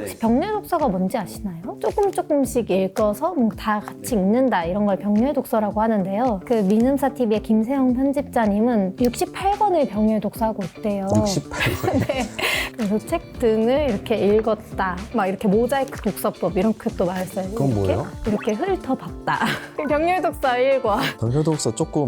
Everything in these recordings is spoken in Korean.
혹시 병뇌 독서가 뭔지 아시나요? 조금 조금씩 읽어서 뭔가 다 같이 읽는다 이런 걸 병뇌 독서라고 하는데요. 그 민음사 TV의 김세영 편집자님은 68권을 병뇌 독서하고 있대요. 68권. 네. 그래서 책 등을 이렇게 읽었다. 막 이렇게 모자이크 독서법 이렇게 또 말했어요. 그건 이렇게, 뭐예요? 이렇게 훑어봤다. 병렬 독서 1과. 병효독서 조금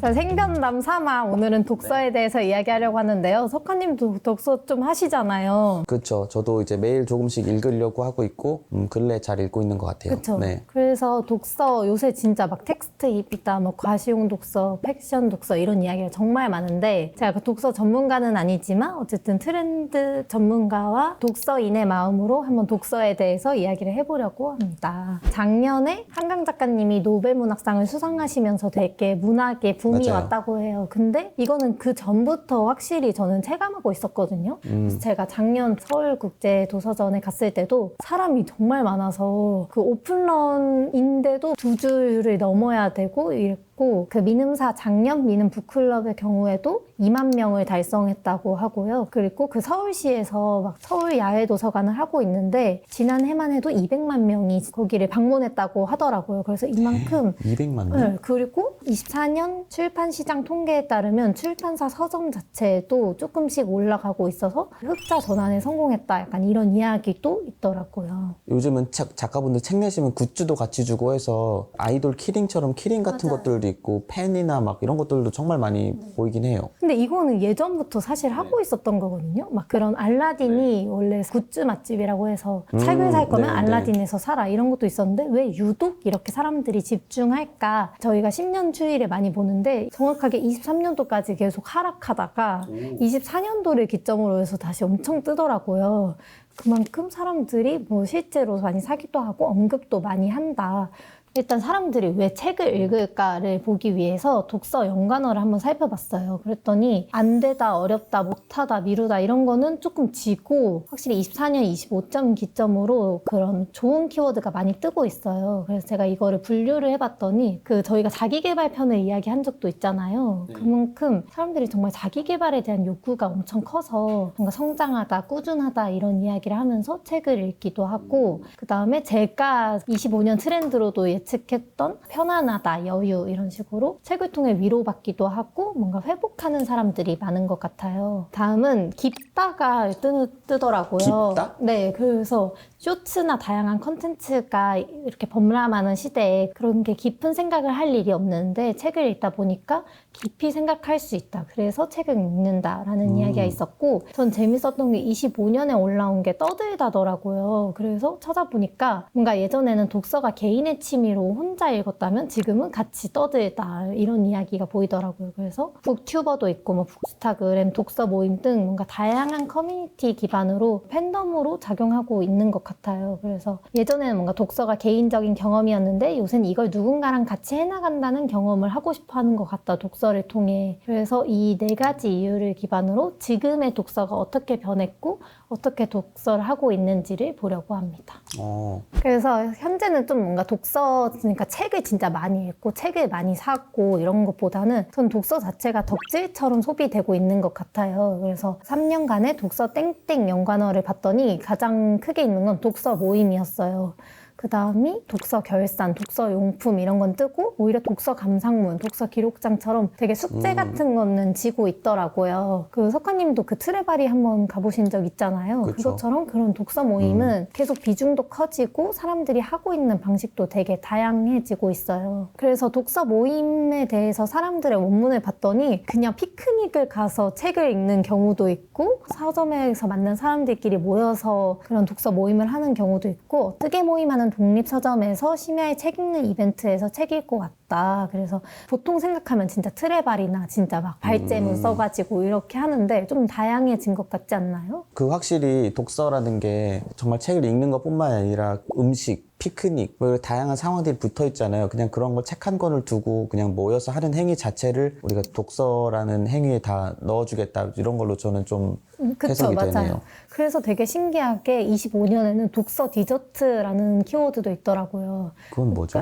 자, 생변담 삼아 오늘은 독서에 대해서 이야기하려고 하는데요. 석화님도 독서 좀 하시잖아요. 그렇죠. 저도 이제 매일 조금씩 읽으려고 하고 있고 음, 근래 잘 읽고 있는 것 같아요. 그렇죠. 네. 그래서 독서 요새 진짜 막 텍스트 입이다, 뭐 과시용 독서, 팩션 독서 이런 이야기가 정말 많은데 제가 그 독서 전문가는 아니지만 어쨌든 트렌드 전문가와 독서인의 마음으로 한번 독서에 대해서 이야기를 해보려고 합니다. 작년에 한강 작가님이 노벨 문학상을 수상하시면서 되게 문학에 붐이 맞아요. 왔다고 해요. 근데 이거는 그 전부터 확실히 저는 체감하고 있었거든요. 음. 그래서 제가 작년 서울국제도서전에 갔을 때도 사람이 정말 많아서 그 오픈런인데도 두 줄을 넘어야 되고 읽고 그 민음사 작년 민음 북클럽의 경우에도 2만 명을 달성했다고 하고요. 그리고 그 서울시에서 막 서울 야외 도서관을 하고 있는데 지난해만 해도 200만 명이 거기를 방문했다고 하더라고요. 그래서 이만큼 200만 명. 네, 그리고 24년 출판 시장 통계에 따르면 출판사 서점 자체도 조금씩 올라가고 있어서 흑자 전환에 성공했다. 약간 이런 이야기도 있더라고요. 요즘은 작, 작가분들 책 내시면 굿즈도 같이 주고 해서 아이돌 키링처럼 키링 같은 맞아요. 것들도 있고 펜이나 막 이런 것들도 정말 많이 보이긴 해요. 근데 이거는 예전부터 사실 하고 있었던 거거든요. 막 그런 알라딘이 원래 굿즈 맛집이라고 해서 음, 책을 살 거면 네, 알라딘에서 사라 이런 것도 있었는데 왜 유독 이렇게 사람들이 집중할까? 저희가 10년 추이를 많이 보는데 정확하게 23년도까지 계속 하락하다가 24년도를 기점으로 해서 다시 엄청 뜨더라고요. 그만큼 사람들이 뭐 실제로 많이 사기도 하고 언급도 많이 한다. 일단 사람들이 왜 책을 읽을까를 보기 위해서 독서 연관어를 한번 살펴봤어요. 그랬더니 안 되다, 어렵다, 못하다, 미루다 이런 거는 조금 지고 확실히 24년 25점 기점으로 그런 좋은 키워드가 많이 뜨고 있어요. 그래서 제가 이거를 분류를 해봤더니 그 저희가 자기개발 편을 이야기한 적도 있잖아요. 그만큼 사람들이 정말 자기개발에 대한 욕구가 엄청 커서 뭔가 성장하다, 꾸준하다 이런 이야기를 하면서 책을 읽기도 하고 그 다음에 제가 25년 트렌드로도 예측했던 편안하다, 여유 이런 식으로 책을 통해 위로받기도 하고 뭔가 회복하는 사람들이 많은 것 같아요. 다음은 깊다가 뜨, 뜨더라고요. 깊다? 네, 그래서 쇼츠나 다양한 컨텐츠가 이렇게 범람하는 시대에 그런 게 깊은 생각을 할 일이 없는데 책을 읽다 보니까 깊이 생각할 수 있다. 그래서 책을 읽는다라는 음. 이야기가 있었고 전 재밌었던 게 25년에 올라온 게 떠들다더라고요. 그래서 찾아보니까 뭔가 예전에는 독서가 개인의 취미 로 혼자 읽었다면 지금은 같이 떠들다 이런 이야기가 보이더라고요. 그래서 북튜버도 있고 뭐 북스타그램, 독서 모임 등 뭔가 다양한 커뮤니티 기반으로 팬덤으로 작용하고 있는 것 같아요. 그래서 예전에는 뭔가 독서가 개인적인 경험이었는데 요새는 이걸 누군가랑 같이 해나간다는 경험을 하고 싶어 하는 것 같다. 독서를 통해. 그래서 이 네 가지 이유를 기반으로 지금의 독서가 어떻게 변했고 어떻게 독서를 하고 있는지를 보려고 합니다. 어, 그래서 현재는 좀 뭔가 독서, 그러니까 책을 진짜 많이 읽고 책을 많이 사고 이런 것보다는 전 독서 자체가 덕질처럼 소비되고 있는 것 같아요. 그래서 3년간의 독서 땡땡 연관어를 봤더니 가장 크게 있는 건 독서 모임이었어요. 그 다음이 독서 결산, 독서 용품 이런 건 뜨고 오히려 독서 감상문, 독서 기록장처럼 되게 숙제 음. 같은 거는 지고 있더라고요. 그 석화님도 그 트레바리 한번 가보신 적 있잖아요. 그쵸. 그것처럼 그런 독서 모임은 계속 비중도 커지고 사람들이 하고 있는 방식도 되게 다양해지고 있어요. 그래서 독서 모임에 대해서 사람들의 원문을 봤더니 그냥 피크닉을 가서 책을 읽는 경우도 있고 서점에서 만난 사람들끼리 모여서 그런 독서 모임을 하는 경우도 있고 뜨개 모임하는 독립서점에서 심야에 책 읽는 이벤트에서 책 읽고 왔다. 그래서 보통 생각하면 진짜 트레발이나 진짜 막 발제문 음. 써가지고 이렇게 하는데 좀 다양해진 것 같지 않나요? 그 확실히 독서라는 게 정말 책을 읽는 것뿐만 아니라 음식, 피크닉, 뭐 다양한 상황들이 붙어 있잖아요. 그냥 그런 걸 책 한 권을 두고 그냥 모여서 하는 행위 자체를 우리가 독서라는 행위에 다 넣어주겠다 이런 걸로 저는 좀 음, 그쵸, 해석이 맞아요. 되네요. 그래서 되게 신기하게 25년에는 독서 디저트라는 키워드도 있더라고요. 그건 뭐죠?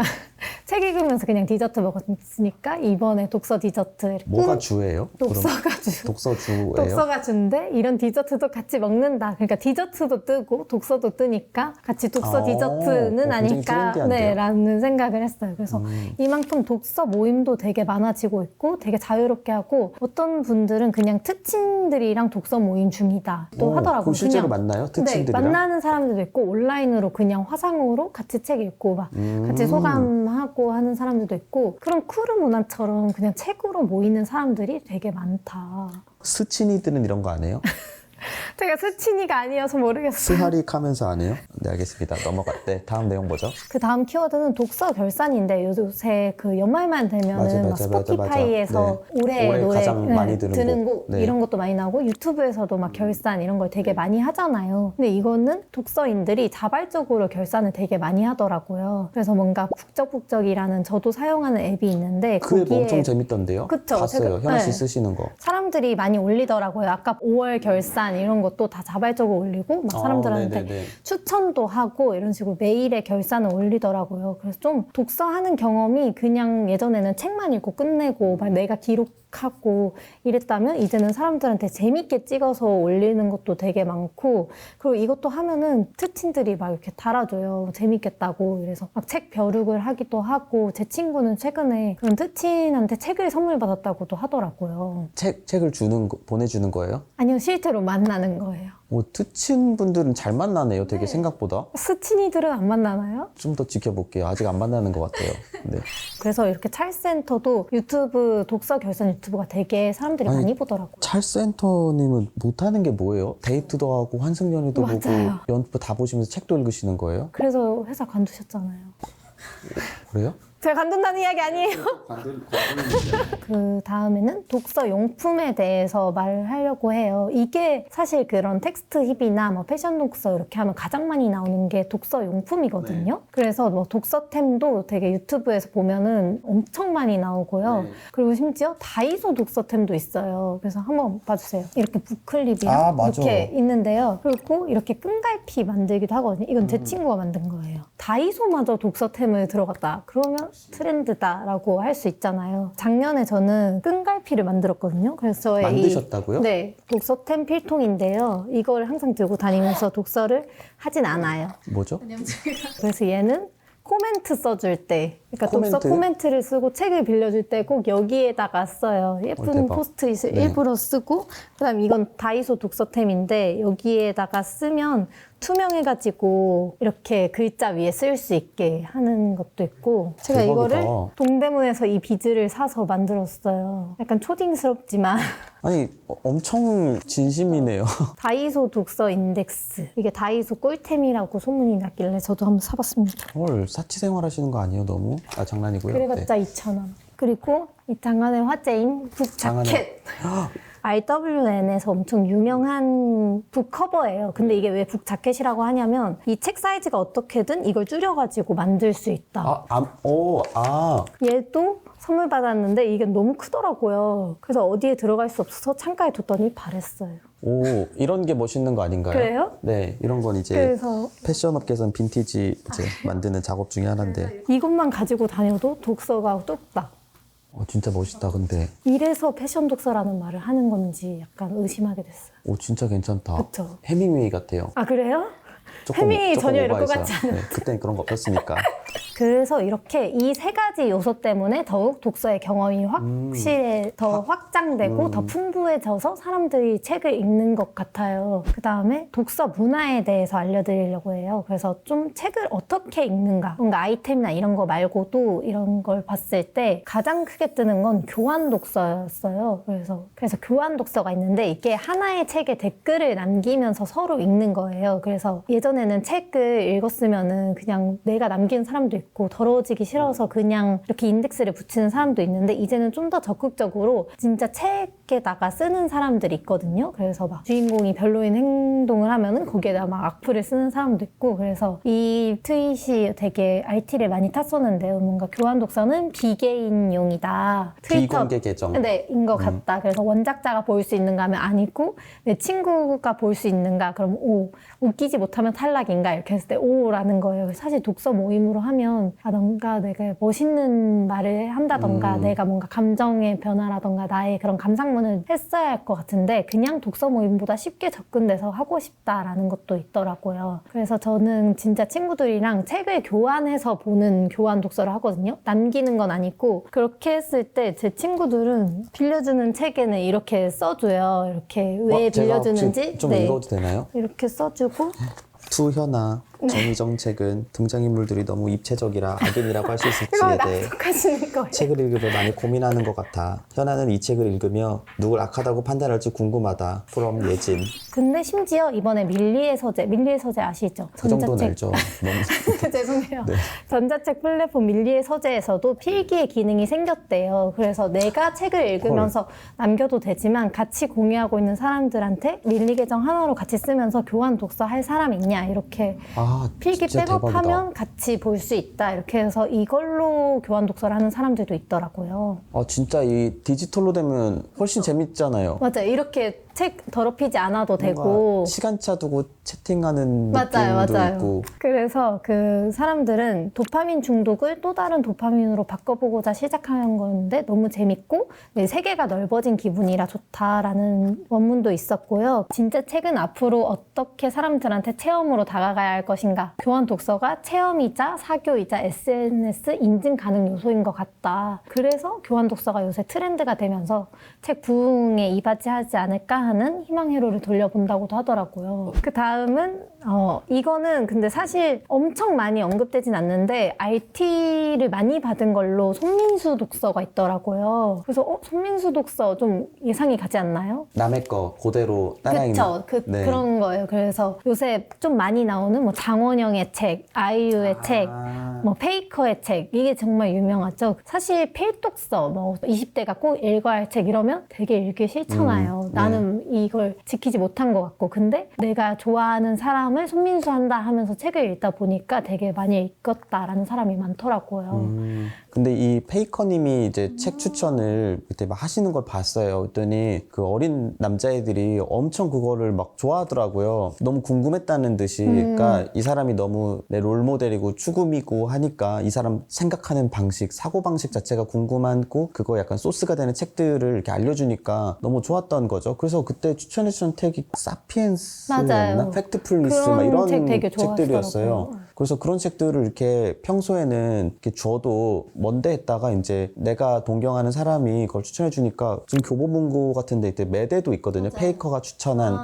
책 읽으면서 그냥 디저트 먹었으니까 이번에 독서 디저트 이렇게 뭐가 주예요? 그럼 독서가 주 독서 주예요? 독서가 준대 이런 디저트도 같이 먹는다. 그러니까 디저트도 뜨고 독서도 뜨니까 같이 독서 아, 디저트는 어, 굉장히 아닐까 트렌디한데요? 네, 라는 생각을 했어요. 그래서 음. 이만큼 독서 모임도 되게 많아지고 있고 되게 자유롭게 하고 어떤 분들은 그냥 특친들이랑 독서 모임 중이다 또 오, 하더라고요. 그럼 실제로 그냥 만나요? 네, 특친들이랑? 만나는 사람들도 있고 온라인으로 그냥 화상으로 같이 책 읽고 막 음. 같이 소감하고 하는 사람들도 있고 그런 쿠르 문화처럼 그냥 책으로 모이는 사람들이 되게 많다. 스친이들은 이런 거 안 해요? 제가 스친이가 아니어서 모르겠어요. 스하릭 하면서 안 해요? 네 알겠습니다. 넘어갈 때 다음 내용 뭐죠? 그 다음 키워드는 독서 결산인데 요새 그 연말만 되면은 맞아, 막 맞아, 맞아, 스포티파이에서 올해 올해 노래 가장 네, 많이 들은 곡. 네. 이런 것도 많이 나오고 유튜브에서도 막 결산 이런 걸 되게 많이 하잖아요. 근데 이거는 독서인들이 자발적으로 결산을 되게 많이 하더라고요. 그래서 뭔가 국적국적이라는 저도 사용하는 앱이 있는데 그 앱 거기에 엄청 재밌던데요? 그쵸, 봤어요. 제가- 현아 씨 네. 쓰시는 거. 사람들이 많이 올리더라고요. 아까 5월 결산 이런 것도 다 자발적으로 올리고 막 사람들한테 아, 네네네. 추천도 하고 이런 식으로 매일의 결산을 올리더라고요. 그래서 좀 독서하는 경험이 그냥 예전에는 책만 읽고 끝내고 막 내가 기록 하고 이랬다면 이제는 사람들한테 재밌게 찍어서 올리는 것도 되게 많고 그리고 이것도 하면은 특친들이 막 이렇게 달아줘요. 재밌겠다고. 그래서 막 책 벼룩을 하기도 하고 제 친구는 최근에 그런 특친한테 책을 선물 받았다고도 하더라고요. 책 책을 주는 거, 보내주는 거예요? 아니요, 실제로 만나는 거예요. 오 트친 분들은 잘 만나네요. 되게 생각보다. 스친이들은 안 만나나요? 좀 더 지켜볼게요. 아직 안 만나는 것 같아요. 네. 그래서 이렇게 찰센터도 유튜브 독서 결산 유튜브가 되게 사람들이 아니, 많이 보더라고요. 찰센터님은 못하는 게 뭐예요? 데이트도 하고 환승연애도 맞아요. 보고 연프 다 보시면서 책도 읽으시는 거예요? 그래서 회사 관두셨잖아요. 그래요? 제가 관둔다는 이야기 아니에요. 그 다음에는 독서 용품에 대해서 말을 하려고 해요. 이게 사실 그런 텍스트 힙이나 뭐 패션 독서 이렇게 하면 가장 많이 나오는 게 독서 용품이거든요. 그래서 뭐 독서템도 되게 유튜브에서 보면은 엄청 많이 나오고요. 네. 그리고 심지어 다이소 독서템도 있어요. 그래서 한번 봐주세요. 이렇게 부클립이랑 아, 맞아. 이렇게 있는데요. 그리고 이렇게 끈갈피 만들기도 하거든요. 이건 음. 제 친구가 만든 거예요. 다이소마저 독서템을 들어갔다. 그러면 트렌드다라고 할 수 있잖아요. 작년에 저는 끈갈피를 만들었거든요. 그래서 저의 이- 만드셨다고요? 네, 독서템 필통인데요. 이걸 항상 들고 다니면서 독서를 하진 않아요. 뭐죠? 그래서 얘는 코멘트 써줄 때, 그러니까 독서 코멘트? 코멘트를 쓰고 책을 빌려줄 때 꼭 여기에다가 써요. 어, 예쁜 대박. 포스트잇을 네. 일부러 쓰고, 그다음 이건 다이소 독서템인데 여기에다가 쓰면 투명해가지고 이렇게 글자 위에 쓸 수 있게 하는 것도 있고, 제가 대박이다. 이거를 동대문에서 이 비즈를 사서 만들었어요. 약간 초딩스럽지만 아니 어, 엄청 진심이네요. 다이소 독서 인덱스 이게 다이소 꿀템이라고 소문이 났길래 저도 한번 사봤습니다. 헐 사치 생활하시는 거 아니에요 너무? 아 장난이고요. 네. 그래봤자 2,000원. 그리고 이 장안의 화제인 북 장안의- 자켓. RWN에서 엄청 유명한 북 커버예요. 근데 이게 왜 북 자켓이라고 하냐면 이 책 사이즈가 어떻게든 이걸 줄여가지고 만들 수 있다. 아, 아, 오, 아, 얘도 선물 받았는데 이게 너무 크더라고요. 그래서 어디에 들어갈 수 없어서 창가에 뒀더니 바랬어요. 오, 이런 게 멋있는 거 아닌가요? 그래요? 네, 이런 건 이제 그래서 패션 업계에서는 빈티지 이제 만드는 작업 중에 하나인데, 이것만 가지고 다녀도 독서가 뚝딱. 어, 진짜 멋있다. 근데, 이래서 패션 독서라는 말을 하는 건지 약간 의심하게 됐어요. 오, 진짜 괜찮다. 그쵸. 해밍웨이 같아요. 아 그래요? 조금, 해밍웨이 조금 전혀 이럴 것 오버해서. 같지 않아요. 네, 그땐 그런 거 없었으니까. 그래서 이렇게 이 세 가지 요소 때문에 더욱 독서의 경험이 확실히 더 확장되고 음. 더 풍부해져서 사람들이 책을 읽는 것 같아요. 그 다음에 독서 문화에 대해서 알려드리려고 해요. 그래서 좀 책을 어떻게 읽는가, 뭔가 아이템이나 이런 거 말고도 이런 걸 봤을 때 가장 크게 뜨는 건 교환 독서였어요. 그래서 그래서 교환 독서가 있는데 이게 하나의 책에 댓글을 남기면서 서로 읽는 거예요. 그래서 예전에는 책을 읽었으면은 그냥 내가 남기는 사람도 있고 더러워지기 싫어서 그냥 이렇게 인덱스를 붙이는 사람도 있는데 이제는 좀 더 적극적으로 진짜 책 책에다가 쓰는 사람들이 있거든요. 그래서 막 주인공이 별로인 행동을 하면은 거기에다 막 악플을 쓰는 사람도 있고 그래서 이 트윗이 되게 RT를 많이 탔었는데요. 뭔가 교환 독서는 비개인용이다. 비공개 계정. 네, 인것 같다. 그래서 원작자가 볼 수 있는가 하면 아니고 내 친구가 볼 수 있는가 그럼 오 웃기지 못하면 탈락인가 이렇게 했을 때 오라는 거예요. 사실 독서 모임으로 하면 아 뭔가 내가 멋있는 말을 한다던가 음. 내가 뭔가 감정의 변화라던가 나의 그런 감상 문을 했어야 할 것 같은데 그냥 독서 모임보다 쉽게 접근돼서 하고 싶다라는 것도 있더라고요. 그래서 저는 진짜 친구들이랑 책을 교환해서 보는 교환 독서를 하거든요. 남기는 건 아니고 그렇게 했을 때 제 친구들은 빌려주는 책에는 이렇게 써줘요. 이렇게 왜 어, 빌려주는지 좀 네. 읽어도 되나요? 이렇게 써주고 투현아 정의 정 책은 등장인물들이 너무 입체적이라 악인이라고 할 수 있을지에 대해 거예요. 책을 읽으며 많이 고민하는 것 같아. 현아는 이 책을 읽으며 누굴 악하다고 판단할지 궁금하다. from 예진. 근데 심지어 이번에 밀리의 서재, 밀리의 서재 아시죠? 그 정도는 알죠. 너무 죄송해요. 네. 전자책 플랫폼 밀리의 서재에서도 필기의 기능이 생겼대요. 그래서 내가 책을 읽으면서 남겨도 되지만 같이 공유하고 있는 사람들한테 밀리 계정 하나로 같이 쓰면서 교환 독서 할 사람 있냐 이렇게 아 필기 진짜 백업하면 대박이다. 같이 볼 수 있다 이렇게 해서 이걸로 교환 독서를 하는 사람들도 있더라고요. 아 진짜 이 디지털로 되면 훨씬 재밌잖아요. 맞아요. 이렇게 책 더럽히지 않아도 되고 시간차 두고 채팅하는 맞아요, 느낌도 맞아요. 있고 그래서 그 사람들은 도파민 중독을 또 다른 도파민으로 바꿔보고자 시작한 건데 너무 재밌고 네, 세계가 넓어진 기분이라 좋다라는 원문도 있었고요. 진짜 책은 앞으로 어떻게 사람들한테 체험으로 다가가야 할 것인가. 교환 독서가 체험이자 사교이자 SNS 인증 가능 요소인 것 같다. 그래서 교환 독서가 요새 트렌드가 되면서 책 부흥에 이바지하지 않을까 하는 희망 회로를 돌려본다고도 하더라고요. 그 다음은 어 이거는 근데 사실 엄청 많이 언급되진 않는데 RT를 많이 받은 걸로 손민수 독서가 있더라고요. 그래서 어 손민수 독서 좀 예상이 가지 않나요? 남의 거 그대로 따라 읽는 그쵸. 그, 네. 그런 거예요. 그래서 요새 좀 많이 나오는 뭐 장원영의 책, 아이유의 책, 아. 뭐 페이커의 책 이게 정말 유명하죠. 사실 필독서 뭐 20대가 꼭 읽어야 할 책 이러면 되게 읽기 싫잖아요. 음, 네. 나는 이걸 지키지 못한 것 같고 근데 내가 좋아하는 사람을 손민수한다 하면서 책을 읽다 보니까 되게 많이 읽었다라는 사람이 많더라고요. 음, 근데 이 페이커님이 이제 책 추천을 그때 막 하시는 걸 봤어요. 그랬더니 그 어린 남자애들이 엄청 그거를 막 좋아하더라고요. 너무 궁금했다는 듯이. 음. 그러니까 이 사람이 너무 내 롤모델이고 추구미고 하니까 이 사람 생각하는 방식, 사고방식 자체가 궁금하고 그거 약간 소스가 되는 책들을 이렇게 알려주니까 너무 좋았던 거죠. 그래서 그때 추천해주신 책이 사피엔스였나? 맞아요. 팩트풀리스 막 그런 이런 책 되게 책들이었어요. 좋아하시더라고요. 그래서 그런 책들을 이렇게 평소에는 이렇게 줘도 뭔데 했다가 이제 내가 동경하는 사람이 그걸 추천해 주니까 지금 교보문고 같은 데 이때 매대도 있거든요. 페이커가 추천한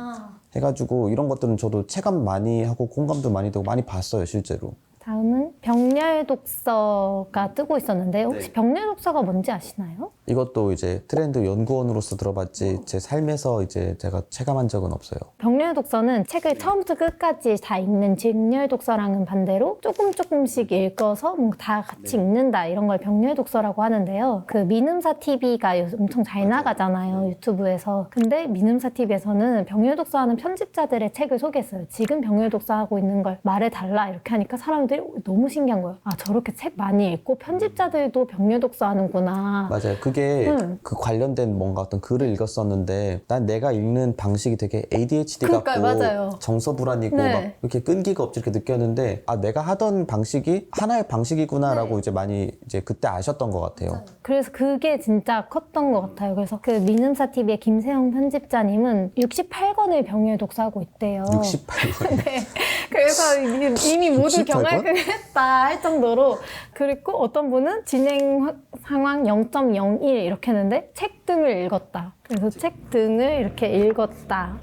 해가지고 이런 것들은 저도 체감 많이 하고 공감도 많이 되고 많이 봤어요 실제로. 다음은 병렬 독서가 뜨고 있었는데 혹시 네. 병렬 독서가 뭔지 아시나요? 이것도 이제 트렌드 연구원으로서 들어봤지 제 삶에서 이제 제가 체감한 적은 없어요. 병렬 독서는 책을 처음부터 끝까지 다 읽는 직렬 독서랑은 반대로 조금 조금씩 읽어서 뭔가 다 같이 읽는다 이런 걸 병렬 독서라고 하는데요. 그 민음사 TV가 엄청 잘 나가잖아요 유튜브에서. 근데 민음사 TV에서는 병렬 독서하는 편집자들의 책을 소개했어요. 지금 병렬 독서하고 있는 걸 말해달라 이렇게 하니까 사람들이 너무 신기한 거예요. 아 저렇게 책 많이 읽고 편집자들도 병렬 독서하는구나. 맞아요. 그게 응. 그 관련된 뭔가 어떤 글을 읽었었는데 난 내가 읽는 방식이 되게 ADHD 그러니까요, 같고 맞아요. 정서 불안이고 네. 막 이렇게 끈기가 없지 이렇게 느꼈는데 아 내가 하던 방식이 하나의 방식이구나라고 네. 이제 많이 이제 그때 아셨던 것 같아요. 그래서 그게 진짜 컸던 것 같아요. 그래서 그 민음사 TV의 김세영 편집자님은 68권을 병렬 독서하고 있대요. 68권. 네. 그래서 이미, 모두 68 권? 경 악을 했다 할 정도로 그리고 어떤 분은 진행 화- 상황 0.01 이렇게 했는데 책 등을 읽었다. 그래서 책 등을 이렇게 읽었다.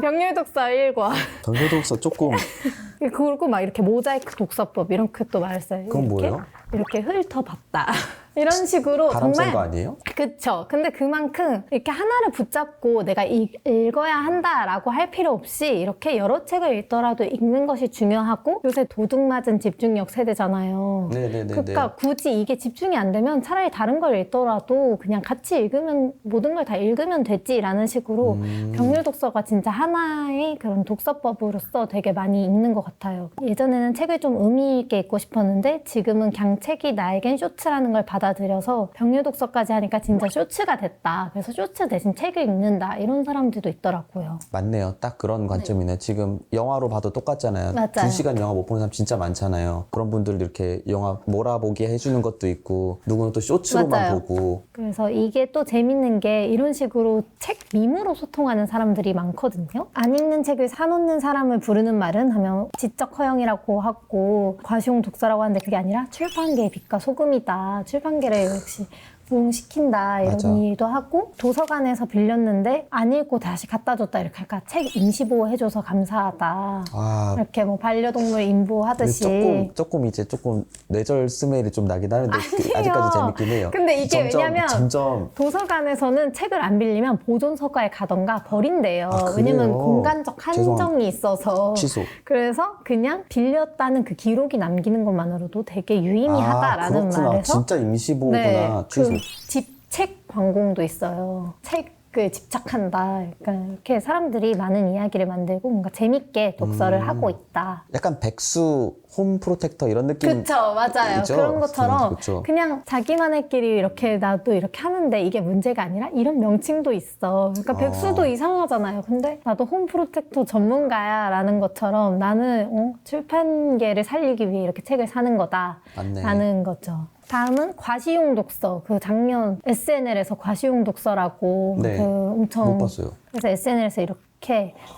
병렬 독서 1과 전소독서 조금 그리고 막 이렇게 모자이크 독서법 이런 것도 말했어요. 그건 이렇게, 뭐예요? 이렇게 훑어봤다. 이런 식으로 바람 정말 센거 아니에요? 그쵸. 근데 그만큼 이렇게 하나를 붙잡고 내가 읽, 읽어야 한다라고 할 필요 없이 이렇게 여러 책을 읽더라도 읽는 것이 중요하고 요새 도둑 맞은 집중력 세대잖아요. 네네네. 그러니까 굳이 이게 집중이 안 되면 차라리 다른 걸 읽더라도 그냥 같이 읽으면 모든 걸 다 읽으면 되지라는 식으로 음. 병렬 독서가 진짜 하나의 그런 독서법으로서 되게 많이 읽는 것 같아요. 예전에는 책을 좀 의미 있게 읽고 싶었는데 지금은 그냥 책이 나에겐 쇼츠라는 걸 받아 들여서 병렬 독서까지 하니까 진짜 쇼츠가 됐다. 그래서 쇼츠 대신 책을 읽는다. 이런 사람들도 있더라고요. 맞네요. 딱 그런 관점이네. 지금 영화로 봐도 똑같잖아요. 맞아요. 두 시간 영화 못 보는 사람 진짜 많잖아요. 그런 분들도 이렇게 영화 몰아보게 해주는 것도 있고, 누구는 또 쇼츠로만 맞아요. 보고. 그래서 이게 또 재밌는 게 이런 식으로 책 밈으로 소통하는 사람들이 많거든요. 안 읽는 책을 사놓는 사람을 부르는 말은 하면 지적 허영이라고 하고 과시용 독서라고 하는데 그게 아니라 출판계의 빛과 소금이다. 출판 계를 역시 부흥시킨다 이런 맞아. 일도 하고 도서관에서 빌렸는데 안 읽고 다시 갖다 줬다 이렇게 할까 책 임시보호 해줘서 감사하다 아, 이렇게 뭐 반려동물 인보하듯이 조금, 조금 이제 조금 뇌절 스멜이 좀 나긴 하는데, 그- 아니에요. 아직까지 재밌긴 해요. 근데 이게 점점, 왜냐면 점점. 도서관에서는 책을 안 빌리면 보존서가에 가던가 버린대요. 아, 그래요? 왜냐면 공간적 죄송합니다. 한정이 있어서. 취소. 그래서 그냥 빌렸다는 그 기록이 남기는 것만으로도 되게 유의미하다라는 아, 그렇구나. 말에서 진짜 임시보호구나. 취소. 그 집책 광공도 있어요. 책을 집착한다. 그러니까 이렇게 사람들이 많은 이야기를 만들고 뭔가 재밌게 독서를 음. 하고 있다. 약간 백수 홈 프로텍터 이런 느낌. 그쵸, 맞아요. 그죠? 그런 것처럼 그쵸. 그냥 자기만의 길이 이렇게 나도 이렇게 하는데 이게 문제가 아니라 이런 명칭도 있어. 그러니까 어. 백수도 이상하잖아요. 근데 나도 홈 프로텍터 전문가야 라는 것처럼 나는 어, 출판계를 살리기 위해 이렇게 책을 사는 거다. 맞네. 라는 거죠. 다음은 과시용 독서. 그 작년 SNL에서 과시용 독서라고 네. 그 엄청 못 봤어요. 그래서 SNS에서 이렇게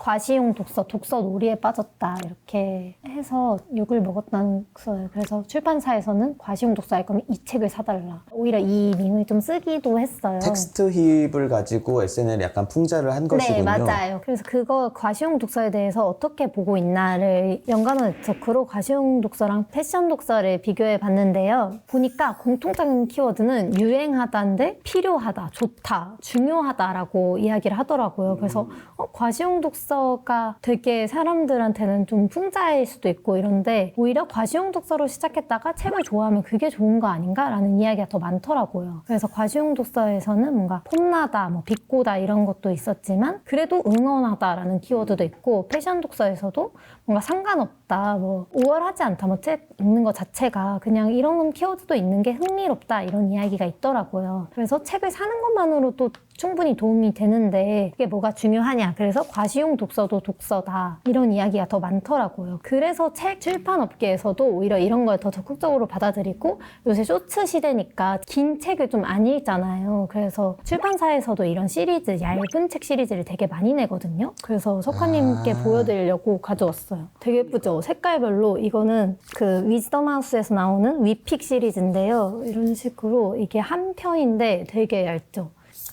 과시용 독서, 독서 놀이에 빠졌다 이렇게 해서 욕을 먹었다는 거예요. 그래서 출판사에서는 과시용 독서 할 거면 이 책을 사달라. 오히려 이 밈을 좀 쓰기도 했어요. 텍스트 힙을 가지고 SNL 약간 풍자를 한 것이군요. 네, 맞아요. 그래서 그거 과시용 독서에 대해서 어떻게 보고 있나를 연관어 네트워크로 과시용 독서랑 패션 독서를 비교해 봤는데요. 보니까 공통적인 키워드는 유행하다인데 필요하다, 좋다, 중요하다라고 이야기를 하더라고요. 그래서 어, 과시 용 독서가 되게 사람들한테는 좀 풍자일 수도 있고 이런데 오히려 과시용 독서로 시작했다가 책을 좋아하면 그게 좋은 거 아닌가라는 이야기가 더 많더라고요. 그래서 과시용 독서에서는 뭔가 폼나다, 뭐 비꼬다 이런 것도 있었지만 그래도 응원하다라는 키워드도 있고 패션 독서에서도 뭔가 상관없다, 뭐 우월하지 않다, 뭐 책 읽는 것 자체가 그냥 이런 키워드도 있는 게 흥미롭다 이런 이야기가 있더라고요. 그래서 책을 사는 것만으로도 충분히 도움이 되는데 그게 뭐가 중요하냐. 그래서 과시용 독서도 독서다. 이런 이야기가 더 많더라고요. 그래서 책 출판 업계에서도 오히려 이런 걸 더 적극적으로 받아들이고 요새 쇼츠 시대니까 긴 책을 좀 안 읽잖아요. 그래서 출판사에서도 이런 시리즈, 얇은 책 시리즈를 되게 많이 내거든요. 그래서 석화님께 아. 보여드리려고 가져왔어요. 되게 예쁘죠? 색깔별로. 이거는 그 위즈덤 하우스에서 나오는 위픽 시리즈인데요. 이런 식으로 이게 한 편인데 되게 얇죠?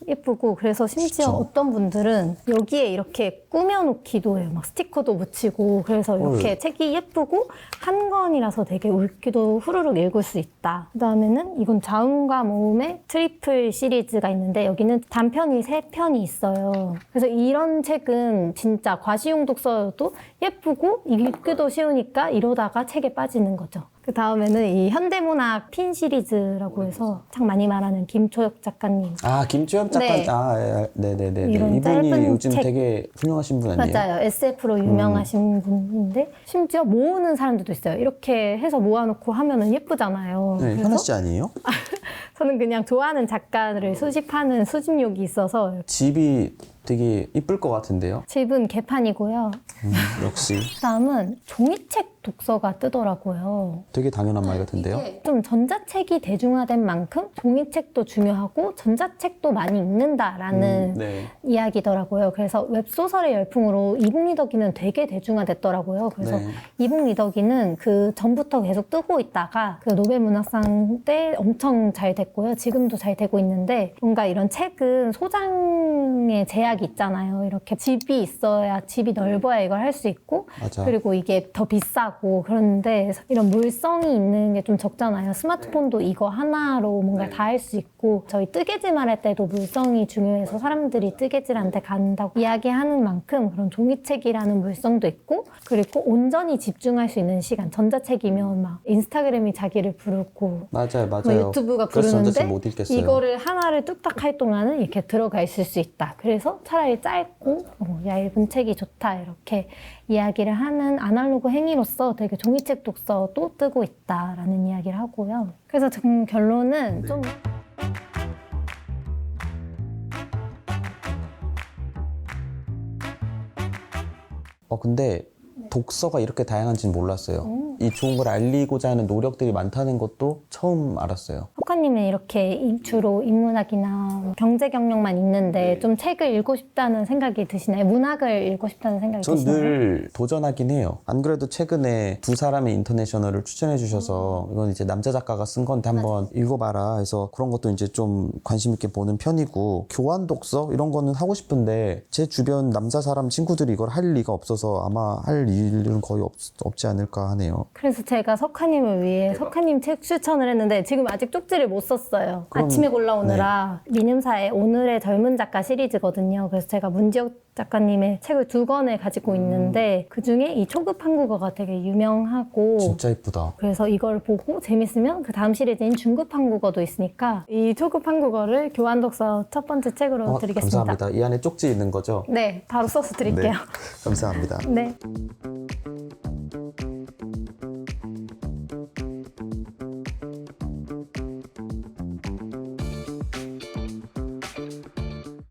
예쁘고 그래서 심지어 진짜? 어떤 분들은 여기에 이렇게 꾸며놓기도 해요. 막 스티커도 묻히고 그래서 이렇게 헐. 책이 예쁘고 한 권이라서 되게 읽기도 후루룩 읽을 수 있다. 그 다음에는 이건 자음과 모음의 트리플 시리즈가 있는데 여기는 단편이 세 편이 있어요. 그래서 이런 책은 진짜 과시용 독서여도 예쁘고 읽기도 쉬우니까 이러다가 책에 빠지는 거죠. 그 다음에는 이 현대문학 핀 시리즈라고 해서 참 많이 말하는 김초혁 작가님 아 김주엽 작가 네. 아 예, 네네네 이런 이분이 짧은 요즘 책. 되게 훌륭하신 분 아니에요? 맞아요. SF로 유명하신 분인데 심지어 모으는 사람들도 있어요. 이렇게 해서 모아놓고 하면은 예쁘잖아요. 네, 그래서 현아 씨 아니에요? 저는 그냥 좋아하는 작가를 수집하는 수집욕이 있어서 집이 되게 이쁠 것 같은데요. 집은 개판이고요. 음, 역시 다음은 종이책 독서가 뜨더라고요. 되게 당연한 말 같은데요. 좀 전자책이 대중화된 만큼 종이책도 중요하고 전자책도 많이 읽는다라는 음, 네. 이야기더라고요. 그래서 웹소설의 열풍으로 이북 리더기는 되게 대중화됐더라고요. 그래서 네. 이북 리더기는 그 전부터 계속 뜨고 있다가 그 노벨 문학상 때 엄청 잘 됐고요. 지금도 잘 되고 있는데 뭔가 이런 책은 소장에 제약이 제약이 있잖아요. 이렇게 집이 있어야 집이 넓어야 이걸 할 수 있고 맞아. 그리고 이게 더 비싸고 그런데 이런 물성이 있는 게 좀 적잖아요. 스마트폰도 이거 하나로 뭔가 다 할 수 있고 저희 뜨개질만 할 때도 물성이 중요해서 사람들이 뜨개질한테 간다고 이야기하는 만큼 그런 종이책이라는 물성도 있고 그리고 온전히 집중할 수 있는 시간 전자책이면 막 인스타그램이 자기를 부르고 맞아요, 뭐 맞아요. 유튜브가 부르는데 못 읽겠어요. 이거를 하나를 뚝딱 할 동안은 이렇게 들어가 있을 수 있다. 그래서 차라리 짧고 어, 얇은 책이 좋다 이렇게 이야기를 하는 아날로그 행위로서 되게 종이책 독서도 뜨고 있다라는 이야기를 하고요. 그래서 좀 결론은 네. 좀 어 근데 독서가 이렇게 다양한지는 몰랐어요. 이 좋은 걸 알리고자 하는 노력들이 많다는 것도 처음 알았어요. 호카님은 이렇게 이- 주로 인문학이나 경제 경영만 네. 있는데 좀 책을 읽고 싶다는 생각이 드시나요? 문학을 읽고 싶다는 생각이 전 드시나요? 늘 도전하긴 해요. 안 그래도 최근에 두 사람의 인터내셔널을 추천해 주셔서 이건 이제 남자 작가가 쓴 건데 한번 읽어봐라 해서 그런 것도 이제 좀 관심 있게 보는 편이고 교환 독서 이런 거는 하고 싶은데 제 주변 남자 사람 친구들이 이걸 할 리가 없어서 아마 할 일은 거의 없, 없지 않을까 하네요. 그래서 제가 석하님을 위해 석하님 책 추천을 했는데 지금 아직 쪽지 를 못 썼어요. 그럼- 아침에 골라오느라 민음사의 오늘의 젊은 작가 시리즈거든요. 그래서 제가 문지혁 작가님의 책을 두 권을 가지고 있는데 그 중에 이 초급 한국어가 되게 유명하고 진짜 이쁘다. 그래서 이걸 보고 재밌으면 그 다음 시리즈인 중급 한국어도 있으니까 이 초급 한국어를 교환 독서 첫 번째 책으로 어, 드리겠습니다. 감사합니다. 이 안에 쪽지 있는 거죠? 네, 바로 써서 드릴게요. 감사합니다. 네.